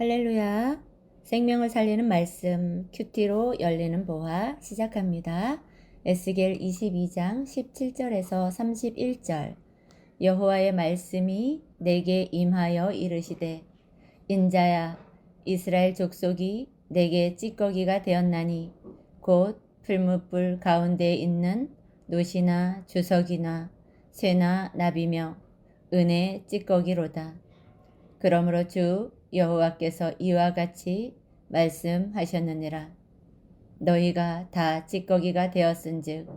할렐루야. 생명을 살리는 말씀 큐티로 열리는 보화 시작합니다. 에스겔 22장 17절에서 31절 여호와의 말씀이 내게 임하여 이르시되 인자야 이스라엘 족속이 내게 찌꺼기가 되었나니 곧 풀무불 가운데에 있는 노시나 주석이나 쇠나 나비며 은혜 찌꺼기로다. 그러므로 주 여호와께서 이와 같이 말씀하셨느니라. 너희가 다 찌꺼기가 되었은즉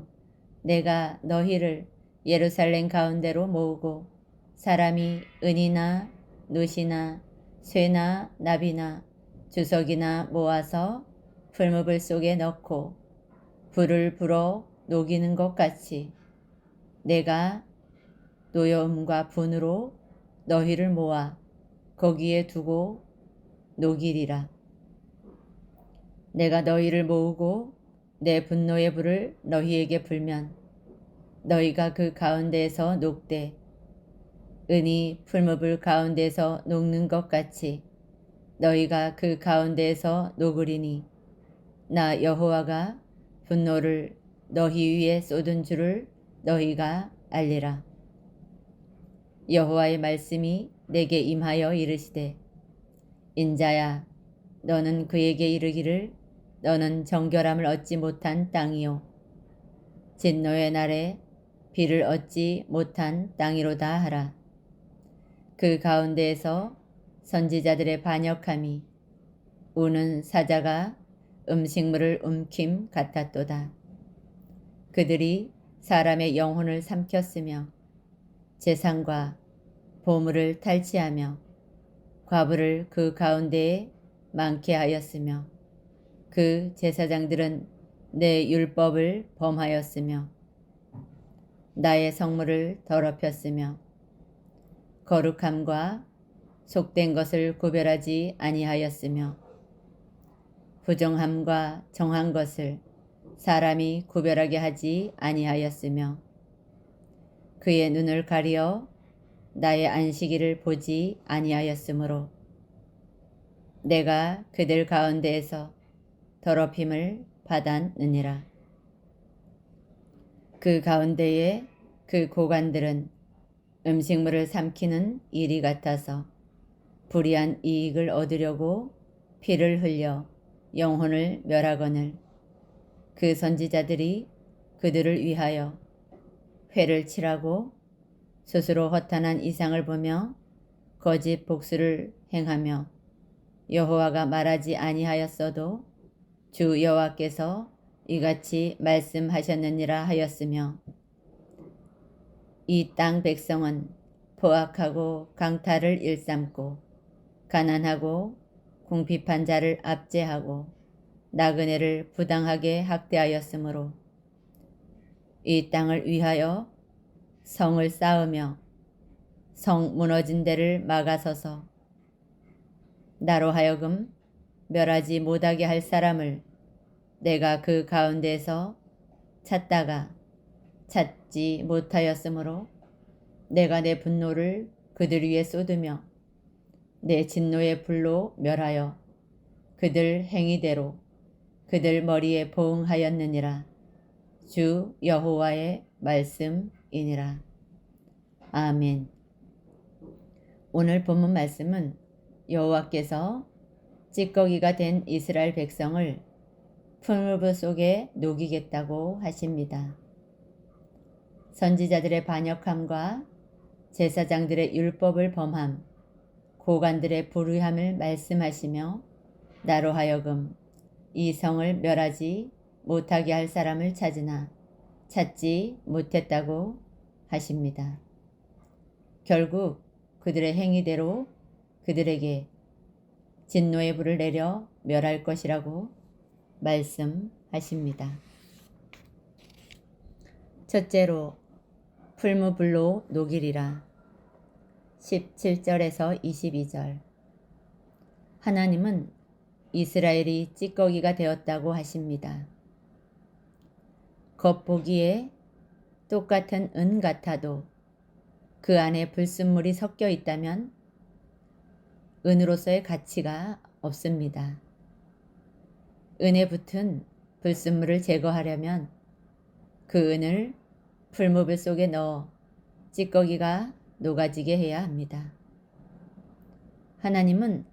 내가 너희를 예루살렘 가운데로 모으고 사람이 은이나 노시나 쇠나 나비나 주석이나 모아서 풀무불 속에 넣고 불을 불어 녹이는 것 같이 내가 노여움과 분으로 너희를 모아 거기에 두고 녹이리라. 내가 너희를 모으고 내 분노의 불을 너희에게 불면 너희가 그 가운데에서 녹되 은이 풀무불 가운데에서 녹는 것 같이 너희가 그 가운데에서 녹으리니 나 여호와가 분노를 너희 위에 쏟은 줄을 너희가 알리라. 여호와의 말씀이 내게 임하여 이르시되 인자야 너는 그에게 이르기를 너는 정결함을 얻지 못한 땅이요. 진노의 날에 비를 얻지 못한 땅이로다 하라. 그 가운데에서 선지자들의 반역함이 우는 사자가 음식물을 움킴 같았도다. 그들이 사람의 영혼을 삼켰으며 재산과 보물을 탈취하며 과부를 그 가운데에 많게 하였으며 그 제사장들은 내 율법을 범하였으며 나의 성물을 더럽혔으며 거룩함과 속된 것을 구별하지 아니하였으며 부정함과 정한 것을 사람이 구별하게 하지 아니하였으며 그의 눈을 가리어 나의 안식일을 보지 아니하였으므로 내가 그들 가운데에서 더럽힘을 받았느니라. 그 가운데에 그 고관들은 음식물을 삼키는 일이 같아서 불이한 이익을 얻으려고 피를 흘려 영혼을 멸하거늘 그 선지자들이 그들을 위하여 회를 치라고 스스로 허탄한 이상을 보며 거짓 복수를 행하며 여호와가 말하지 아니하였어도 주 여호와께서 이같이 말씀하셨느니라 하였으며 이 땅 백성은 포악하고 강탈을 일삼고 가난하고 궁핍한 자를 압제하고 나그네를 부당하게 학대하였으므로 이 땅을 위하여 성을 쌓으며 성 무너진 데를 막아서서 나로 하여금 멸하지 못하게 할 사람을 내가 그 가운데서 찾다가 찾지 못하였으므로 내가 내 분노를 그들 위에 쏟으며 내 진노의 불로 멸하여 그들 행위대로 그들 머리에 보응하였느니라. 주 여호와의 말씀 이니라. 아멘. 오늘 본문 말씀은 여호와께서 찌꺼기가 된 이스라엘 백성을 풀무불 속에 녹이겠다고 하십니다. 선지자들의 반역함과 제사장들의 율법을 범함, 고관들의 불의함을 말씀하시며 나로 하여금 이 성을 멸하지 못하게 할 사람을 찾으나 찾지 못했다고 하십니다. 결국 그들의 행위대로 그들에게 진노의 불을 내려 멸할 것이라고 말씀하십니다. 첫째로 풀무불로 녹이리라. 17절에서 22절. 하나님은 이스라엘이 찌꺼기가 되었다고 하십니다. 겉보기에 똑같은 은 같아도 그 안에 불순물이 섞여 있다면 은으로서의 가치가 없습니다. 은에 붙은 불순물을 제거하려면 그 은을 풀무불 속에 넣어 찌꺼기가 녹아지게 해야 합니다. 하나님은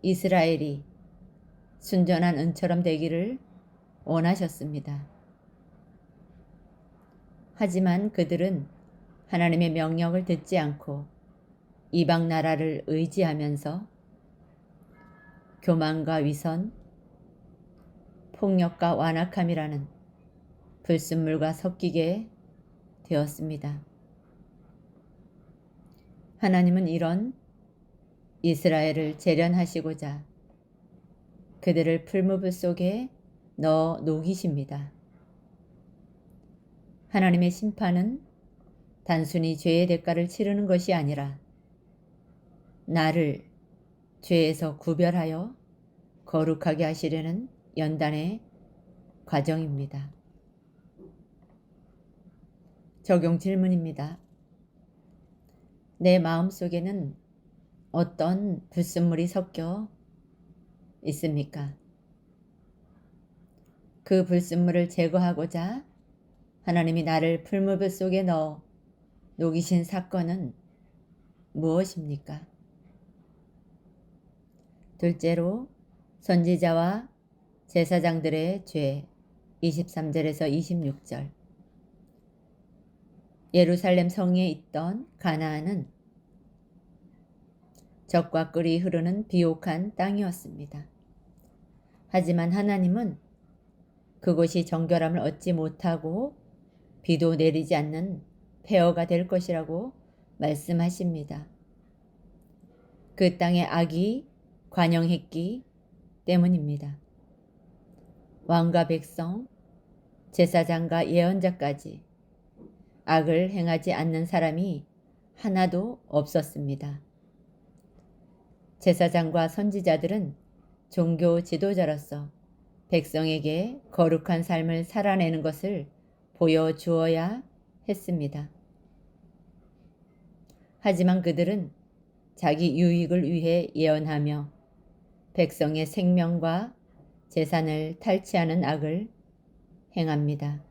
이스라엘이 순전한 은처럼 되기를 원하셨습니다. 하지만 그들은 하나님의 명령을 듣지 않고 이방 나라를 의지하면서 교만과 위선, 폭력과 완악함이라는 불순물과 섞이게 되었습니다. 하나님은 이런 이스라엘을 재련하시고자 그들을 풀무불 속에 넣어 녹이십니다. 하나님의 심판은 단순히 죄의 대가를 치르는 것이 아니라 나를 죄에서 구별하여 거룩하게 하시려는 연단의 과정입니다. 적용 질문입니다. 내 마음 속에는 어떤 불순물이 섞여 있습니까? 그 불순물을 제거하고자 하나님이 나를 풀무불 속에 넣어 녹이신 사건은 무엇입니까? 둘째로 선지자와 제사장들의 죄 23절에서 26절 예루살렘 성에 있던 가나안은 적과 꿀이 흐르는 비옥한 땅이었습니다. 하지만 하나님은 그곳이 정결함을 얻지 못하고 비도 내리지 않는 폐허가 될 것이라고 말씀하십니다. 그 땅의 악이 관영했기 때문입니다. 왕과 백성, 제사장과 예언자까지 악을 행하지 않는 사람이 하나도 없었습니다. 제사장과 선지자들은 종교 지도자로서 백성에게 거룩한 삶을 살아내는 것을 보여주어야 했습니다. 하지만 그들은 자기 유익을 위해 예언하며 백성의 생명과 재산을 탈취하는 악을 행합니다.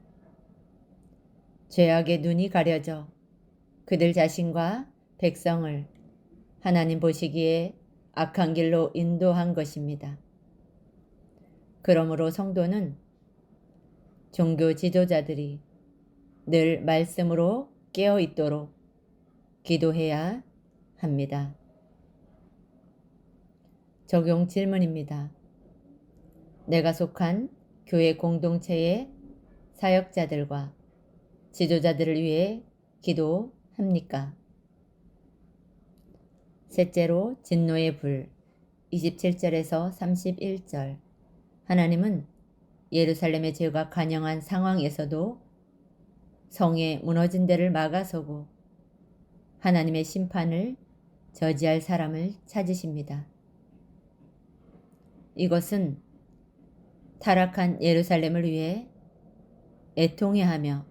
죄악의 눈이 가려져 그들 자신과 백성을 하나님 보시기에 악한 길로 인도한 것입니다. 그러므로 성도는 종교 지도자들이 늘 말씀으로 깨어 있도록 기도해야 합니다. 적용 질문입니다. 내가 속한 교회 공동체의 사역자들과 지도자들을 위해 기도합니까? 셋째로 진노의 불 27절에서 31절 하나님은 예루살렘의 죄가 간영한 상황에서도 성에 무너진 데를 막아서고 하나님의 심판을 저지할 사람을 찾으십니다. 이것은 타락한 예루살렘을 위해 애통해하며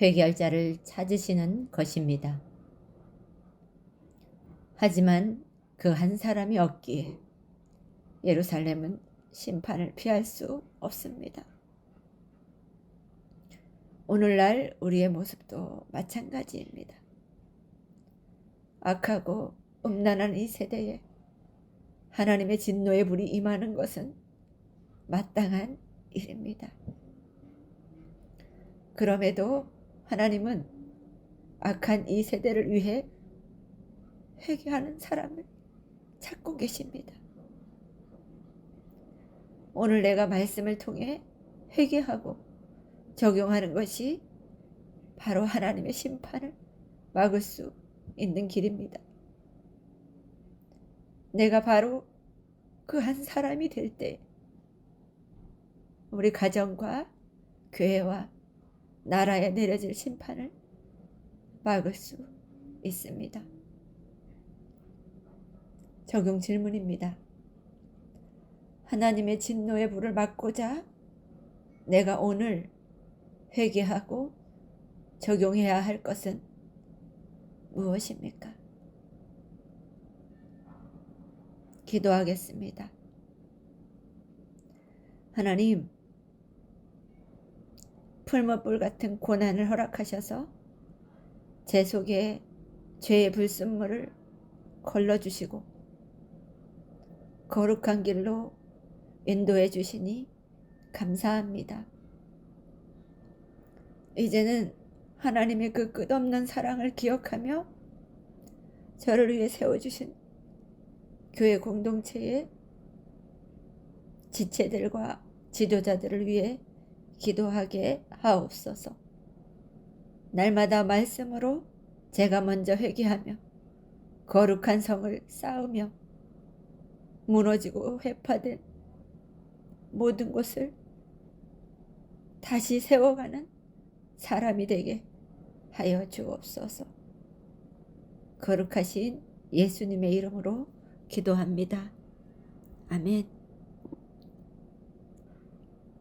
회개할 자를 찾으시는 것입니다. 하지만 그 한 사람이 없기에 예루살렘은 심판을 피할 수 없습니다. 오늘날 우리의 모습도 마찬가지입니다. 악하고 음란한 이 세대에 하나님의 진노의 불이 임하는 것은 마땅한 일입니다. 그럼에도 하나님은 악한 이 세대를 위해 회개하는 사람을 찾고 계십니다. 오늘 내가 말씀을 통해 회개하고 적용하는 것이 바로 하나님의 심판을 막을 수 있는 길입니다. 내가 바로 그 한 사람이 될 때, 우리 가정과 교회와 나라에 내려질 심판을 막을 수 있습니다. 적용 질문입니다. 하나님의 진노의 불을 막고자 내가 오늘 회개하고 적용해야 할 것은 무엇입니까? 기도하겠습니다. 하나님, 풀무불 같은 고난을 허락하셔서 제 속에 죄의 불순물을 걸러주시고 거룩한 길로 인도해 주시니 감사합니다. 이제는 하나님의 그 끝없는 사랑을 기억하며 저를 위해 세워주신 교회 공동체의 지체들과 지도자들을 위해 기도하게 하옵소서. 날마다 말씀으로 제가 먼저 회개하며 거룩한 성을 쌓으며 무너지고 회파된 모든 것을 다시 세워가는 사람이 되게 하여 주옵소서. 거룩하신 예수님의 이름으로 기도합니다. 아멘.